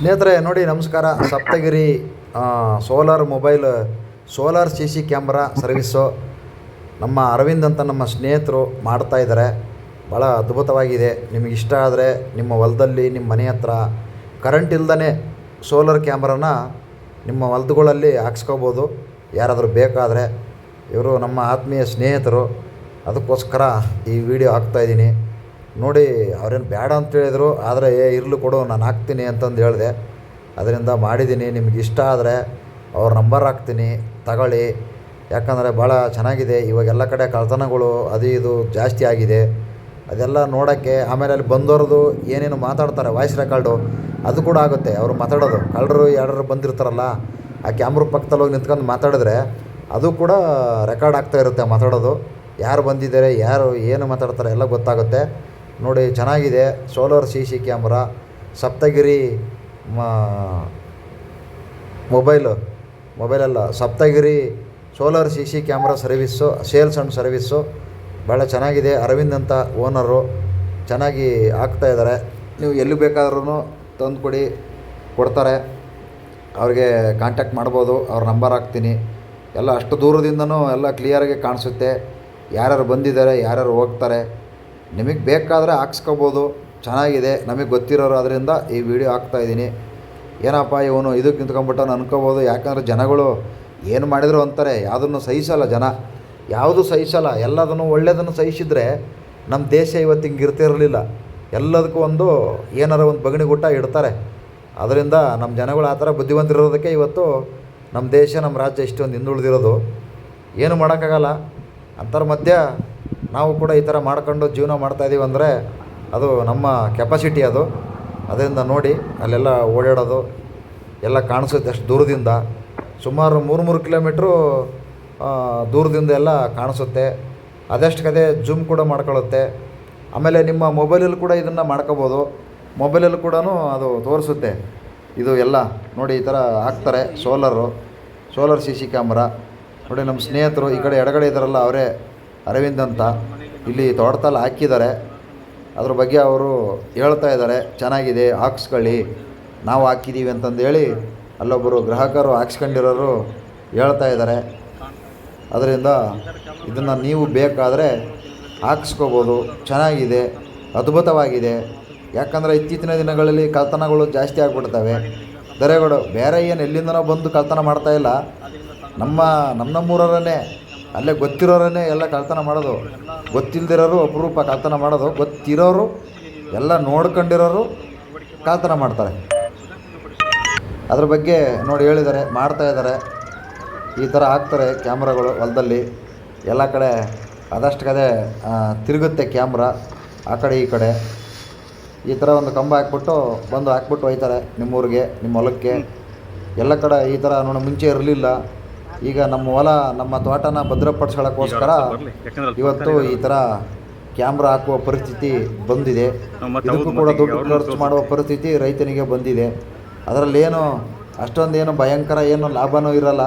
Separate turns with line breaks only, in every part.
ಸ್ನೇಹಿತರೆ, ನೋಡಿ ನಮಸ್ಕಾರ. Saptagiri solar mobile, solar C C camera service ನಮ್ಮ ಅರವಿಂದ್ ಅಂತ ನಮ್ಮ ಸ್ನೇಹಿತರು ಮಾಡ್ತಾ ಇದ್ದಾರೆ. ಭಾಳ ಅದ್ಭುತವಾಗಿದೆ. ನಿಮಗೆ ಇಷ್ಟ ಆದರೆ ನಿಮ್ಮ ಹೊಲದಲ್ಲಿ, ನಿಮ್ಮ ಮನೆ ಹತ್ರ ಕರೆಂಟ್ ಇಲ್ದೇ ಸೋಲಾರ್ ಕ್ಯಾಮ್ರಾನ ನಿಮ್ಮ ಹೊಲದಗಳಲ್ಲಿ ಹಾಕ್ಸ್ಕೋಬೋದು. ಯಾರಾದರೂ ಬೇಕಾದರೆ ಇವರು ನಮ್ಮ ಆತ್ಮೀಯ ಸ್ನೇಹಿತರು. ಅದಕ್ಕೋಸ್ಕರ ಈ ವಿಡಿಯೋ ಹಾಕ್ತಾಯಿದ್ದೀನಿ ನೋಡಿ, ಅವ್ರೇನು ಬೇಡ ಅಂತ ಹೇಳಿದರು, ಆದರೆ, ಏ, ಇರಲು ಕೊಡು, ನಾನು ಹಾಕ್ತೀನಿ ಅಂತಂದು ಹೇಳಿದೆ. ಅದರಿಂದ ಮಾಡಿದ್ದೀನಿ, ನಿಮ್ಗೆ ಇಷ್ಟ ಆದರೆ ಅವ್ರ ನಂಬರ್ ಹಾಕ್ತೀನಿ, ತಗೊಳ್ಳಿ. ಯಾಕಂದರೆ ಭಾಳ ಚೆನ್ನಾಗಿದೆ, ಇವಾಗ ಎಲ್ಲ ಕಡೆ ಕಳ್ತನಗಳು ಅದು ಇದು ಜಾಸ್ತಿ ಆಗಿದೆ. ಅದೆಲ್ಲ ನೋಡೋಕ್ಕೆ ಆಮೇಲೆ ಅಲ್ಲಿ ಬಂದವ್ರದ್ದು ಏನೇನು ಮಾತಾಡ್ತಾರೆ ವಾಯ್ಸ್ ರೆಕಾರ್ಡು ಅದು ಕೂಡ ಆಗುತ್ತೆ, ಅವರು ಮಾತಾಡೋದು. ಕಳ್ಳರು ಯಾರು ಬಂದಿರ್ತಾರಲ್ಲ, ಆ ಕ್ಯಾಮ್ರ ಪಕ್ಕದಲ್ಲಿ ಹೋಗಿ ನಿಂತ್ಕೊಂಡು ಮಾತಾಡಿದ್ರೆ ಅದು ಕೂಡ ರೆಕಾರ್ಡ್ ಆಗ್ತಾ ಇರುತ್ತೆ ಮಾತಾಡೋದು. ಯಾರು ಬಂದಿದ್ದಾರೆ, ಯಾರು ಏನು ಮಾತಾಡ್ತಾರೆ ಎಲ್ಲ ಗೊತ್ತಾಗುತ್ತೆ. ನೋಡಿ, ಚೆನ್ನಾಗಿದೆ. Solar C C camera. Saptagiri mobile ಮೊಬೈಲಲ್ಲ Saptagiri solar C C camera service, sales and service ಭಾಳ ಚೆನ್ನಾಗಿದೆ. ಅರವಿಂದ್ ಅಂತ ಓನರು ಚೆನ್ನಾಗಿ ಹಾಕ್ತಾಯಿದ್ದಾರೆ ನೀವು ಎಲ್ಲಿ ಬೇಕಾದ್ರೂ ತಂದು ಕೊಡಿ, ಕೊಡ್ತಾರೆ. ಅವ್ರಿಗೆ ಕಾಂಟ್ಯಾಕ್ಟ್ ಮಾಡ್ಬೋದು, ಅವ್ರ ನಂಬರ್ ಹಾಕ್ತೀನಿ. ಎಲ್ಲ ಅಷ್ಟು ದೂರದಿಂದನೂ ಎಲ್ಲ ಕ್ಲಿಯರಾಗಿ ಕಾಣಿಸುತ್ತೆ. ಯಾರ್ಯಾರು ಬಂದಿದ್ದಾರೆ, ಯಾರ್ಯಾರು ಹೋಗ್ತಾರೆ ನಿಮಗೆ ಬೇಕಾದರೆ ಹಾಕ್ಸ್ಕೋಬೋದು. ಚೆನ್ನಾಗಿದೆ. ನಮಗೆ ಗೊತ್ತಿರೋರು ಅದರಿಂದ ಈ ವಿಡಿಯೋ ಹಾಕ್ತಾಯಿದ್ದೀನಿ ಏನಪ್ಪ ಇವನು ಇದಕ್ಕೆ ನಿಂತ್ಕೊಂಡ್ಬಿಟ್ಟು ಅನ್ಕೋಬೋದು. ಯಾಕಂದರೆ ಜನಗಳು ಏನು ಮಾಡಿದ್ರು ಅಂತಾರೆ, ಯಾವುದನ್ನು ಸಹಿಸಲ್ಲ ಜನ. ಯಾವುದು ಸಹಿಸಲ್ಲ, ಎಲ್ಲದನ್ನು ಒಳ್ಳೆಯದನ್ನು ಸಹಿಸಿದರೆ ನಮ್ಮ ದೇಶ ಇವತ್ತು ಹಿಂಗೆ ಇರ್ತಿರಲಿಲ್ಲ. ಎಲ್ಲದಕ್ಕೂ ಒಂದು ಏನಾರ ಒಂದು ಬಗಣಿಗುಟ್ಟ ಇಡ್ತಾರೆ. ಅದರಿಂದ ನಮ್ಮ ಜನಗಳು ಆ ಥರ ಬುದ್ಧಿವಂತರಿರೋದಕ್ಕೆ ಇವತ್ತು ನಮ್ಮ ದೇಶ ನಮ್ಮ ರಾಜ್ಯ ಇಷ್ಟೊಂದು ಹಿಂದುಳಿದಿರೋದು. ಏನು ಮಾಡೋಕ್ಕಾಗಲ್ಲ. ಅಂಥರ ಮಧ್ಯ ನಾವು ಕೂಡ ಈ ಥರ ಮಾಡ್ಕೊಂಡು ಜೀವನ ಮಾಡ್ತಾಯಿದ್ದೀವಿ ಅಂದರೆ ಅದು ನಮ್ಮ ಕೆಪಾಸಿಟಿ ಅದು. ಅದರಿಂದ ನೋಡಿ ಅಲ್ಲೆಲ್ಲ ಓಡಾಡೋದು ಎಲ್ಲ ಕಾಣಿಸುತ್ತೆ ಅಷ್ಟು ದೂರದಿಂದ. ಸುಮಾರು ಮೂರು ಮೂರು ಕಿಲೋಮೀಟ್ರು ದೂರದಿಂದ ಎಲ್ಲ ಕಾಣಿಸುತ್ತೆ. ಅದಷ್ಟಕ್ಕದೇ ಜೂಮ್ ಕೂಡ ಮಾಡ್ಕೊಳ್ಳುತ್ತೆ. ಆಮೇಲೆ ನಿಮ್ಮ ಮೊಬೈಲಲ್ಲಿ ಕೂಡ ಇದನ್ನು ಮಾಡ್ಕೋಬೋದು. ಮೊಬೈಲಲ್ಲಿ ಕೂಡ ಅದು ತೋರಿಸುತ್ತೆ. ಇದು ಎಲ್ಲ ನೋಡಿ ಈ ಥರ ಹಾಕ್ತಾರೆ. Solar solar C C camera ನೋಡಿ ನಮ್ಮ ಸ್ನೇಹಿತರು ಈ ಕಡೆ ಎಡಗಡೆ ಇದ್ದಾರಲ್ಲ ಅವರೇ ಅರವಿಂದ್ ಅಂತ ಇಲ್ಲಿ ತೋಟದಲ್ಲಿ ಹಾಕಿದ್ದಾರೆ. ಅದ್ರ ಬಗ್ಗೆ ಅವರು ಹೇಳ್ತಾ ಇದ್ದಾರೆ. ಚೆನ್ನಾಗಿದೆ, ಹಾಕ್ಸ್ಕೊಳ್ಳಿ. ನಾವು ಹಾಕಿದ್ದೀವಿ ಅಂತಂದೇಳಿ ಅಲ್ಲೊಬ್ಬರು ಗ್ರಾಹಕರು ಹಾಕ್ಸ್ಕೊಂಡಿರೋರು ಹೇಳ್ತಾ ಇದ್ದಾರೆ. ಅದರಿಂದ ಇದನ್ನು ನೀವು ಬೇಕಾದರೆ ಹಾಕ್ಸ್ಕೋಬೋದು. ಚೆನ್ನಾಗಿದೆ, ಅದ್ಭುತವಾಗಿದೆ. ಯಾಕಂದರೆ ಇತ್ತೀಚಿನ ದಿನಗಳಲ್ಲಿ ಕಳ್ತನಗಳು ಜಾಸ್ತಿ ಆಗಿಬಿಡ್ತವೆ. ದರೆಗಳು ಬೇರೆ ಏನು ಎಲ್ಲಿಂದನೋ ಬಂದು ಕಳ್ತನ ಮಾಡ್ತಾ ಇಲ್ಲ. ನಮ್ಮ ನಮ್ಮ ನಮ್ಮೂರವರನ್ನೇ ಅಲ್ಲೇ ಗೊತ್ತಿರೋರನ್ನೇ ಎಲ್ಲ ಕಳ್ತನ ಮಾಡೋದು. ಗೊತ್ತಿಲ್ಲದಿರೋರು ಅಪರೂಪ ಕಳ್ತನ ಮಾಡೋದು. ಗೊತ್ತಿರೋರು ಎಲ್ಲ ನೋಡ್ಕೊಂಡಿರೋರು ಕಳ್ತನ ಮಾಡ್ತಾರೆ. ಅದ್ರ ಬಗ್ಗೆ ನೋಡಿ ಹೇಳಿದ್ದಾರೆ, ಮಾಡ್ತಾ ಇದ್ದಾರೆ. ಈ ಥರ ಹಾಕ್ತಾರೆ ಕ್ಯಾಮ್ರಾಗಳು ಹೊಲದಲ್ಲಿ. ಎಲ್ಲ ಕಡೆ ಆದಷ್ಟು ಕಡೆ ತಿರುಗುತ್ತೆ ಕ್ಯಾಮ್ರಾ ಆ ಕಡೆ ಈ ಕಡೆ. ಈ ಥರ ಒಂದು ಕಂಬ ಹಾಕ್ಬಿಟ್ಟು ಬಂದು ಹಾಕ್ಬಿಟ್ಟು ಹೋಯ್ತಾರೆ ನಿಮ್ಮೂರಿಗೆ, ನಿಮ್ಮ ಹೊಲಕ್ಕೆ. ಎಲ್ಲ ಕಡೆ ಈ ಥರ ನೋಡೋ, ಮುಂಚೆ ಇರಲಿಲ್ಲ. ಈಗ ನಮ್ಮ ಹೊಲ ನಮ್ಮ ತೋಟನ ಭದ್ರಪಡಿಸ್ಕೊಳ್ಳೋಕ್ಕೋಸ್ಕರ ಇವತ್ತು ಈ ಥರ ಕ್ಯಾಮ್ರಾ ಹಾಕುವ ಪರಿಸ್ಥಿತಿ ಬಂದಿದೆ. ಇದಕ್ಕೂ ಕೂಡ ದುಡ್ಡು ಖರ್ಚು ಮಾಡುವ ಪರಿಸ್ಥಿತಿ ರೈತನಿಗೆ ಬಂದಿದೆ. ಅದರಲ್ಲೇನು ಅಷ್ಟೊಂದೇನು ಭಯಂಕರ ಏನು ಲಾಭನೂ ಇರಲ್ಲ.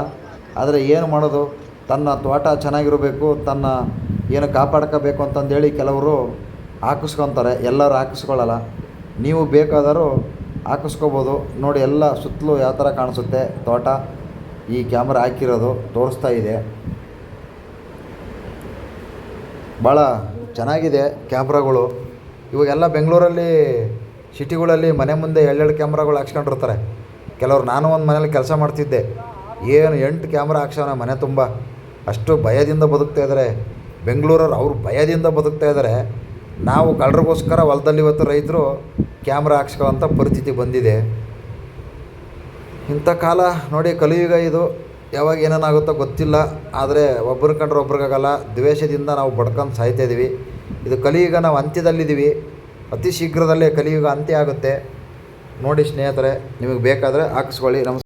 ಆದರೆ ಏನು ಮಾಡೋದು? ತನ್ನ ತೋಟ ಚೆನ್ನಾಗಿರಬೇಕು ತನ್ನ ಏನು ಕಾಪಾಡ್ಕೋಬೇಕು ಅಂತಂದೇಳಿ ಕೆಲವರು ಹಾಕಿಸ್ಕೊತಾರೆ. ಎಲ್ಲರೂ ಹಾಕಿಸ್ಕೊಳ್ಳಲ್ಲ. ನೀವು ಬೇಕಾದರೂ ಹಾಕಿಸ್ಕೋಬೋದು. ನೋಡಿ ಎಲ್ಲ ಸುತ್ತಲೂ ಯಾವ ಥರ ಕಾಣಿಸುತ್ತೆ ತೋಟ? ಈ ಕ್ಯಾಮ್ರಾ ಹಾಕಿರೋದು ತೋರಿಸ್ತಾ ಇದೆ. ಭಾಳ ಚೆನ್ನಾಗಿದೆ ಕ್ಯಾಮ್ರಾಗಳು. ಇವಾಗೆಲ್ಲ ಬೆಂಗಳೂರಲ್ಲಿ ಸಿಟಿಗಳಲ್ಲಿ ಮನೆ ಮುಂದೆ ಎರಡೆರಡು ಕ್ಯಾಮ್ರಾಗಳು ಹಾಕ್ಸ್ಕೊಂಡಿರ್ತಾರೆ. ಕೆಲವರು ನಾನು ಒಂದು ಮನೇಲಿ ಕೆಲಸ ಮಾಡ್ತಿದ್ದೆ. ಏನು ಎಂಟು ಕ್ಯಾಮ್ರಾ ಹಾಕ್ಸೋಣ ಮನೆ ತುಂಬ. ಅಷ್ಟು ಭಯದಿಂದ ಬದುಕ್ತಾ ಇದ್ದಾರೆ ಬೆಂಗಳೂರವ್ರು ಅವ್ರು ಭಯದಿಂದ ಬದುಕ್ತಾ ಇದ್ದಾರೆ ನಾವು ಕಳ್ಳರಿಗೋಸ್ಕರ ಹೊಲದಲ್ಲಿ ಇವತ್ತು ರೈತರು ಕ್ಯಾಮ್ರಾ ಹಾಕ್ಸ್ಕೊಳ್ಳೋಂಥ ಪರಿಸ್ಥಿತಿ ಬಂದಿದೆ. ಇಂಥ ಕಾಲ ನೋಡಿ ಕಲಿಯುಗ ಇದು. ಯಾವಾಗ ಏನೇನಾಗುತ್ತೋ ಗೊತ್ತಿಲ್ಲ. ಆದರೆ ಒಬ್ರು ಕಂಡ್ರೆ ಒಬ್ರಿಗಾಗಲ್ಲ ದ್ವೇಷದಿಂದ ನಾವು ಬಡ್ಕೊಂಡು ಸಾಯ್ತಾ ಇದ್ದೀವಿ ಇದು ಕಲಿಯುಗ ನಾವು ಅಂತ್ಯದಲ್ಲಿದ್ದೀವಿ. ಅತಿ ಶೀಘ್ರದಲ್ಲೇ ಕಲಿಯುಗ ಅಂತ್ಯ ಆಗುತ್ತೆ. ನೋಡಿ ಸ್ನೇಹಿತರೆ, ನಿಮಗೆ ಬೇಕಾದರೆ ಹಾಕಿಸ್ಕೊಳ್ಳಿ. ನಮಸ್ಕಾರ.